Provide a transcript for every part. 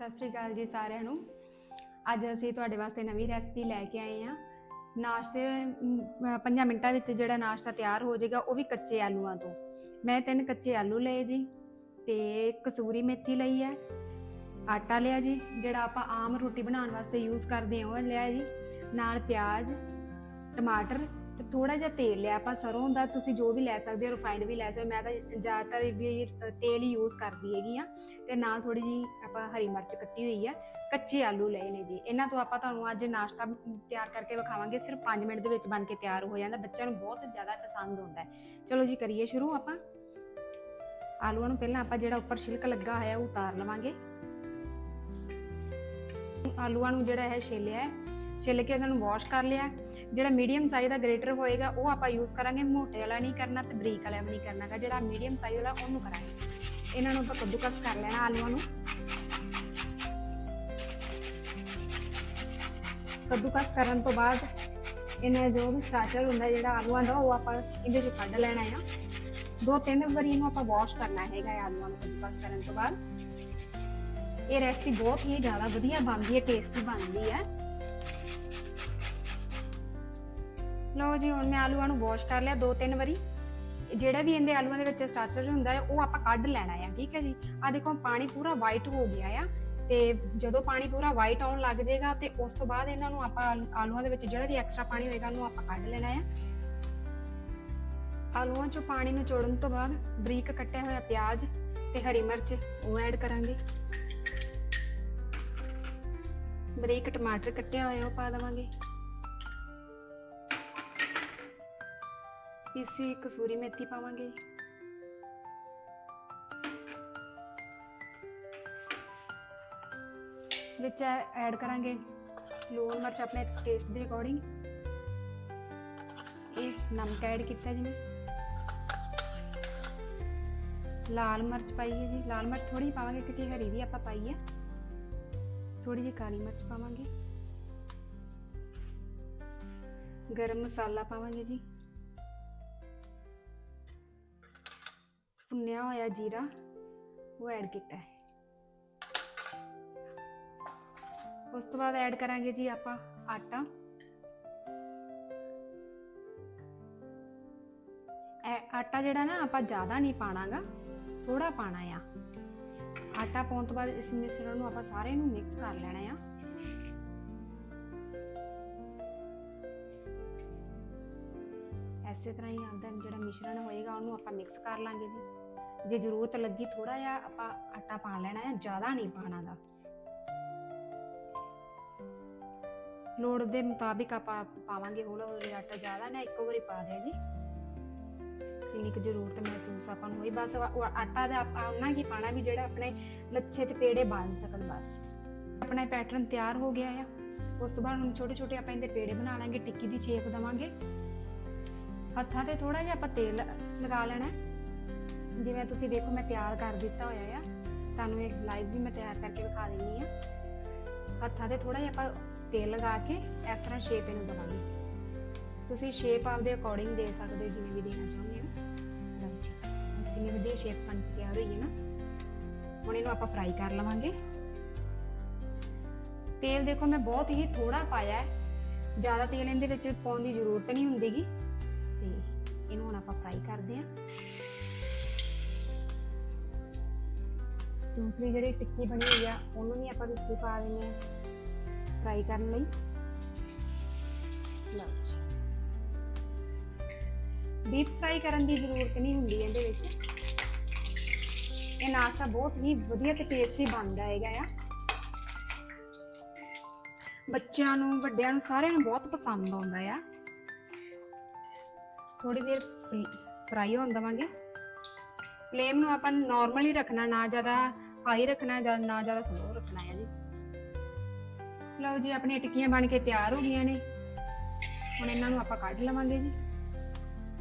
ਸਤਿ ਸ਼੍ਰੀ ਅਕਾਲ ਜੀ ਸਾਰਿਆਂ ਨੂੰ। ਅੱਜ ਅਸੀਂ ਤੁਹਾਡੇ ਵਾਸਤੇ ਨਵੀਂ ਰੈਸਪੀ ਲੈ ਕੇ ਆਏ ਹਾਂ। ਨਾਸ਼ਤੇ 5 ਮਿੰਟਾਂ ਵਿੱਚ ਜਿਹੜਾ ਨਾਸ਼ਤਾ ਤਿਆਰ ਹੋ ਜਾਏਗਾ, ਉਹ ਵੀ ਕੱਚੇ ਆਲੂਆਂ ਤੋਂ। ਮੈਂ ਤਿੰਨ ਕੱਚੇ ਆਲੂ ਲਏ ਜੀ ਤੇ ਕਸੂਰੀ ਮੇਥੀ ਲਈ ਹੈ। ਆਟਾ ਲਿਆ ਜੀ, ਜਿਹੜਾ ਆਪਾਂ ਆਮ ਰੋਟੀ ਬਣਾਉਣ ਵਾਸਤੇ ਯੂਜ਼ ਕਰਦੇ ਹਾਂ, ਉਹ ਲਿਆ ਜੀ। ਨਾਲ ਪਿਆਜ਼, ਟਮਾਟਰ ਤੇ ਥੋੜਾ ਜਿਹਾ ਤੇਲ ਲਿਆ ਆਪਾਂ ਸਰੋਂ ਦਾ, ਤੁਸੀਂ ਜੋ ਵੀ ਲੈ ਸਕਦੇ ਹੋ ਰਿਫਾਈਂਡ ਵੀ ਲੈ ਸਕਦੇ ਮੈਂ ਤਾਂ ਜ਼ਿਆਦਾਤਰ ਵੀ ਤੇਲ ਹੀ ਯੂਜ਼ ਕਰਦੀ ਹੈਗੀ ਆ ਤੇ ਨਾਲ ਥੋੜੀ ਜੀ ਆਪਾਂ ਹਰੀ ਮਿਰਚ ਕੱਟੀ ਹੋਈ ਆ। ਕੱਚੇ ਆਲੂ ਲਏ ਨੇ ਜੀ। ਇਹਨਾਂ ਤੋਂ ਆਪਾਂ ਤੁਹਾਨੂੰ ਅੱਜ ਨਾਸ਼ਤਾ ਤਿਆਰ ਕਰਕੇ ਵਿਖਾਵਾਂਗੇ। ਸਿਰਫ 5 ਮਿੰਟ ਦੇ ਵਿੱਚ ਬਣ ਕੇ ਤਿਆਰ ਹੋ ਜਾਂਦਾ। ਬੱਚਿਆਂ ਨੂੰ ਬਹੁਤ ਜ਼ਿਆਦਾ ਪਸੰਦ ਆਉਂਦਾ ਹੈ। ਚਲੋ ਜੀ, ਕਰੀਏ ਸ਼ੁਰੂ ਆਪਾਂ। ਆਲੂਆਂ ਨੂੰ ਪਹਿਲਾਂ ਆਪਾਂ ਜਿਹੜਾ ਉੱਪਰ ਛਿਲਕ ਲੱਗਾ ਹੋਇਆ, ਉਹ ਉਤਾਰ ਲਵਾਂਗੇ। ਆਲੂਆਂ ਨੂੰ ਜਿਹੜਾ ਹੈ ਛੇਲਿਆ ਹੈ ਛਿੱਲ ਕੇ ਇਹਨਾਂ ਨੂੰ ਵਾਸ਼ ਕਰ ਲਿਆ। ਜਿਹੜਾ ਮੀਡੀਅਮ ਸਾਈਜ਼ ਦਾ ਗ੍ਰੇਟਰ ਹੋਏਗਾ, ਉਹ ਆਪਾਂ ਯੂਜ਼ ਕਰਾਂਗੇ। ਮੋਟੇ ਵਾਲਾ ਨਹੀਂ ਕਰਨਾ ਤੇ ਬਰੀਕ ਵਾਲਾ ਵੀ ਨਹੀਂ ਕਰਨਾਗਾ। ਜਿਹੜਾ ਮੀਡੀਅਮ ਸਾਈਜ਼ ਵਾਲਾ, ਉਹਨੂੰ ਕਰਾਂਗੇ। ਇਹਨਾਂ ਨੂੰ ਆਪਾਂ ਕੱਦੂਕਸ ਕਰ ਲੈਣਾ ਆਲੂਆਂ ਨੂੰ। ਕੱਦੂਕਸ ਕਰਨ ਤੋਂ ਬਾਅਦ ਇਹਨਾਂ ਜੋ ਵੀ ਸਟਾਰਟਰ ਹੁੰਦਾ, ਜਿਹੜਾ ਆਲੂਆਂ ਦਾ, ਉਹ ਆਪਾਂ ਇਹਦੇ ਚੋਂ ਕੱਢ ਲੈਣਾ ਹੈ ਦੋ ਤਿੰਨ ਵਾਰੀ ਇਹਨੂੰ ਆਪਾਂ ਵਾਸ਼ ਕਰਨਾ ਹੈਗਾ ਹੈ ਆਲੂਆਂ ਨੂੰ ਕੱਦੂਕਸ ਕਰਨ ਤੋਂ ਬਾਅਦ। ਇਹ ਰੈਸਪੀ ਬਹੁਤ ਹੀ ਜ਼ਿਆਦਾ ਵਧੀਆ ਬਣਦੀ ਹੈ ਟੇਸਟੀ ਬਣਦੀ ਹੈ। ਲਓ ਜੀ, ਹੁਣ ਮੈਂ ਆਲੂਆਂ ਨੂੰ ਵਾਸ਼ ਕਰ ਲਿਆ ਦੋ ਤਿੰਨ ਵਾਰੀ। ਜਿਹੜਾ ਵੀ ਇਹਦੇ ਆਲੂਆਂ ਦੇ ਵਿੱਚ ਸਟਾਰਚਰ ਹੁੰਦਾ ਹੈ, ਉਹ ਆਪਾਂ ਕੱਢ ਲੈਣਾ ਹੈ, ਠੀਕ ਹੈ ਜੀ। ਆ ਦੇਖੋ, ਪਾਣੀ ਪੂਰਾ ਵਾਈਟ ਹੋ ਗਿਆ ਆ ਤੇ ਜਦੋਂ ਪਾਣੀ ਪੂਰਾ ਵਾਈਟ ਆਉਣ ਲੱਗ ਜਾਏਗਾ ਤੇ ਉਸ ਤੋਂ ਬਾਅਦ ਇਹਨਾਂ ਨੂੰ ਆਪਾਂ ਆਲੂਆਂ ਦੇ ਵਿੱਚ ਜਿਹੜਾ ਵੀ ਐਕਸਟਰਾ ਪਾਣੀ ਹੋਏਗਾ, ਉਹਨੂੰ ਆਪਾਂ ਕੱਢ ਲੈਣਾ ਹੈ। ਆਲੂਆਂ ਚੋਂ ਪਾਣੀ ਨੂੰ ਚੋੜਨ ਤੋਂ ਬਾਅਦ ਬਰੀਕ ਕੱਟਿਆ ਹੋਇਆ ਪਿਆਜ਼ ਤੇ ਹਰੀ ਮਿਰਚ, ਉਹ ਐਡ ਕਰਾਂਗੇ। ਬਰੀਕ ਟਮਾਟਰ ਕੱਟਿਆ ਹੋਇਆ ਉਹ ਪਾ ਦੇਵਾਂਗੇ। ਪੀਸੀ ਕਸੂਰੀ ਮੇਥੀ ਪਾਵਾਂਗੇ ਵਿੱਚ ਐਡ ਕਰਾਂਗੇ ਲੂਣ ਮਿਰਚ ਆਪਣੇ ਟੇਸਟ ਦੇ ਅਕੋਰਡਿੰਗ ਇਹ ਨਮਕ ਐਡ ਕੀਤਾ ਜੀ ਮੈਂ ਲਾਲ ਮਿਰਚ ਪਾਈ ਹੈ ਜੀ ਲਾਲ ਮਿਰਚ ਥੋੜੀ ਪਾਵਾਂਗੇ ਕਿਉਂਕਿ ਹਰੀ ਵੀ ਆਪਾਂ ਪਾਈ ਹੈ ਥੋੜੀ ਜਿਹੀ ਕਾਲੀ ਮਿਰਚ ਪਾਵਾਂਗੇ ਗਰਮ ਮਸਾਲਾ ਪਾਵਾਂਗੇ ਜੀ ਭੁੰਨਿਆ ਹੋਇਆ ਜੀਰਾ ਉਹ ਐਡ ਕੀਤਾ ਹੈ। ਉਸ ਤੋਂ ਬਾਅਦ ਐਡ ਕਰਾਂਗੇ ਜੀ ਆਪਾਂ ਆਟਾ। ਆਟਾ ਜਿਹੜਾ ਨਾ ਆਪਾਂ ਜ਼ਿਆਦਾ ਨਹੀਂ ਪਾਣਾਗਾ ਥੋੜਾ ਪਾਣਾ ਆ। ਆਟਾ ਪਾਉਣ ਤੋਂ ਬਾਅਦ ਇਸ ਮਿਸ਼ਰਣ ਨੂੰ ਆਪਾਂ ਸਾਰੇ ਨੂੰ ਮਿਕਸ ਕਰ ਲੈਣਾ ਆ। ਐਸੇ ਤਰ੍ਹਾਂ ਹੀ ਆਂਦਾ ਜਿਹੜਾ ਮਿਸ਼ਰਣ ਹੋਏਗਾ ਉਹਨੂੰ ਆਪਾਂ ਮਿਕਸ ਕਰ ਲਾਂਗੇ ਜੀ। ਜੇ ਜ਼ਰੂਰਤ ਲੱਗੀ ਥੋੜਾ ਜਿਹਾ ਆਪਾਂ ਆਟਾ ਪਾ ਲੈਣਾ ਹੈ, ਜ਼ਿਆਦਾ ਨਹੀਂ ਪਾਣਾਗਾ ਲੋੜ ਦੇ ਮੁਤਾਬਿਕ ਆਪਾਂ ਪਾਵਾਂਗੇ ਹੌਲਾ ਹੌਲੀ ਆਟਾ ਜ਼ਿਆਦਾ ਨਾ, ਇੱਕੋ ਵਾਰੀ ਪਾ ਦਿਆ ਜੀ। ਜਿੰਨੀ ਕੁ ਜ਼ਰੂਰਤ ਮਹਿਸੂਸ ਆਪਾਂ ਨੂੰ ਹੋਈ, ਬਸ ਆਟਾ ਦਾ ਆਪਾਂ ਉਹਨਾਂ ਕੀ ਪਾਣਾ ਵੀ ਜਿਹੜਾ ਆਪਣੇ ਲੱਛੇ ਤੇ ਪੇੜੇ ਬਣ ਸਕਣ ਬਸ। ਆਪਣਾ ਪੈਟਰਨ ਤਿਆਰ ਹੋ ਗਿਆ ਆ। ਉਸ ਤੋਂ ਬਾਅਦ ਹੁਣ ਛੋਟੇ ਛੋਟੇ ਆਪਾਂ ਇਹਦੇ ਪੇੜੇ ਬਣਾ ਲਾਂਗੇ, ਟਿੱਕੀ ਦੀ ਸ਼ੇਪ ਦਵਾਂਗੇ। ਹੱਥਾਂ ਤੇ ਥੋੜਾ ਜਿਹਾ ਆਪਾਂ ਤੇਲ ਲਗਾ ਲੈਣਾ ਹੈ। ਜਿਵੇਂ ਤੁਸੀਂ ਵੇਖੋ ਮੈਂ ਤਿਆਰ ਕਰ ਦਿੱਤਾ ਹੋਇਆ ਆ। ਤੁਹਾਨੂੰ ਇਹ ਲਾਈਵ ਵੀ ਮੈਂ ਤਿਆਰ ਕਰਕੇ ਵਿਖਾ ਦਿੰਨੀ ਆ। ਹੱਥਾਂ ਤੇ ਥੋੜਾ ਜਿਹਾ ਆਪਾਂ ਤੇਲ ਲਗਾ ਕੇ ਇਸ ਤਰ੍ਹਾਂ ਸ਼ੇਪ ਇਹਨੂੰ ਦਵਾਂਗੇ। ਤੁਸੀਂ ਸ਼ੇਪ ਆਪਦੇ ਅਕੋਰਡਿੰਗ ਦੇ ਸਕਦੇ ਹੋ, ਜਿਵੇਂ ਵੀ ਦੇਣਾ ਚਾਹੁੰਦੇ ਹੋ। ਲਓ ਜੀ, ਕਿੰਨੀ ਵਧੀਆ ਸ਼ੇਪ ਬਣ ਕੇ ਤਿਆਰ ਹੋਈ ਹੈ ਨਾ। ਹੁਣ ਇਹਨੂੰ ਆਪਾਂ ਫਰਾਈ ਕਰ ਲਵਾਂਗੇ। ਤੇਲ ਦੇਖੋ ਮੈਂ ਬਹੁਤ ਹੀ ਥੋੜਾ ਪਾਇਆ ਹੈ। ਜ਼ਿਆਦਾ ਤੇਲ ਇਹਦੇ ਵਿੱਚ ਪਾਉਣ ਦੀ ਜ਼ਰੂਰਤ ਨਹੀਂ ਹੁੰਦੀਗੀ। ਤੇ ਇਹਨੂੰ ਹੁਣ ਆਪਾਂ ਫਰਾਈ ਕਰਦੇ ਹਾਂ। ਦੂਸਰੀ ਜਿਹੜੀ ਟਿੱਕੀ ਬਣੀ ਹੋਈ ਆ, ਉਹਨੂੰ ਵੀ ਆਪਾਂ ਵਿੱਚ ਪਾ ਦਿੰਦੇ ਹਾਂ ਫਰਾਈ ਕਰਨ ਲਈ। ਡੀਪ ਫਰਾਈ ਕਰਨ ਦੀ ਜ਼ਰੂਰਤ ਨਹੀਂ ਹੁੰਦੀ ਇਹਦੇ ਵਿੱਚ। ਇਹ ਨਾਸ਼ਤਾ ਬਹੁਤ ਹੀ ਵਧੀਆ ਤੇ ਟੇਸਟੀ ਬਣਦਾ ਹੈਗਾ ਆ। ਬੱਚਿਆਂ ਨੂੰ, ਵੱਡਿਆਂ ਨੂੰ ਸਾਰਿਆਂ ਨੂੰ ਬਹੁਤ ਪਸੰਦ ਆਉਂਦਾ ਆ। ਥੋੜੀ ਦੇਰ ਫਰਾਈ ਹੋਣ ਦਵਾਂਗੇ। ਫਲੇਮ ਨੂੰ ਆਪਾਂ ਨਾਰਮਲ ਰੱਖਣਾ ਨਾ ਜ਼ਿਆਦਾ ਹਾਈ ਰੱਖਣਾ ਜਾਂ ਨਾ ਜ਼ਿਆਦਾ ਸਲੋ ਰੱਖਣਾ ਹੈ ਜੀ। ਲਓ ਜੀ, ਆਪਣੀਆਂ ਟਿੱਕੀਆਂ ਬਣ ਕੇ ਤਿਆਰ ਹੋ ਗਈਆਂ ਨੇ। ਹੁਣ ਇਹਨਾਂ ਨੂੰ ਆਪਾਂ ਕੱਢ ਲਵਾਂਗੇ ਜੀ।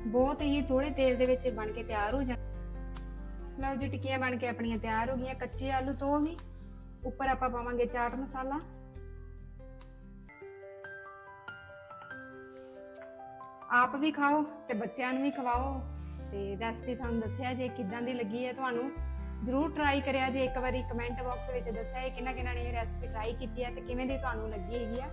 ਬਹੁਤ ਹੀ ਥੋੜੇ ਤੇਲ ਦੇ ਵਿੱਚ ਬਣ ਕੇ ਤਿਆਰ ਹੋ ਜਾ ਲਓ ਜੀ, ਟਿੱਕੀਆਂ ਬਣ ਕੇ ਆਪਣੀਆਂ ਤਿਆਰ ਹੋ ਗਈਆਂ। ਕੱਚੇ ਆਲੂ ਤੋਂ ਵੀ। ਉੱਪਰ ਆਪਾਂ ਪਾਵਾਂਗੇ ਚਾਟ ਮਸਾਲਾ। ਆਪ ਵੀ ਖਾਓ ਤੇ ਬੱਚਿਆਂ ਨੂੰ ਵੀ ਖਵਾਓ। ਤੇ ਰੈਸਪੀ ਤੁਹਾਨੂੰ ਦੱਸਿਆ ਜੇ ਕਿਦਾਂ ਦੀ ਲੱਗੀ ਹੈ, ਤੁਹਾਨੂੰ ਜਰੂਰ ਟਰਾਈ ਕਰਿਆ ਜੇ ਇੱਕ ਵਾਰੀ ਕਮੈਂਟ ਬਾਕਸ ਵਿੱਚ ਦੱਸਿਆ ਹੈ ਕਿਹਨਾਂ ਕਿਹਨਾਂ ਨੇ ਇਹ ਰੈਸਪੀ ਟਰਾਈ ਕੀਤੀ ਹੈ ਤੇ ਕਿਵੇਂ ਦੀ ਤੁਹਾਨੂੰ ਲੱਗੀ ਹੈਗੀ ਆ।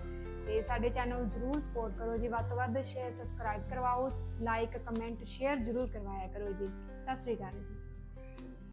ਤੇ ਸਾਡੇ ਚੈਨਲ ਨੂੰ ਜਰੂਰ ਸਪੋਰਟ ਕਰੋ ਜੀ। ਵੱਧ ਤੋਂ ਵੱਧ ਸ਼ੇਅਰ ਸਬਸਕ੍ਰਾਈਬ ਕਰਵਾਓ ਲਾਈਕ ਕਮੈਂਟ ਸ਼ੇਅਰ ਜਰੂਰ ਕਰਵਾਇਆ ਕਰੋ ਜੀ। ਸਤਿ ਸ਼੍ਰੀ ਅਕਾਲ ਜੀ।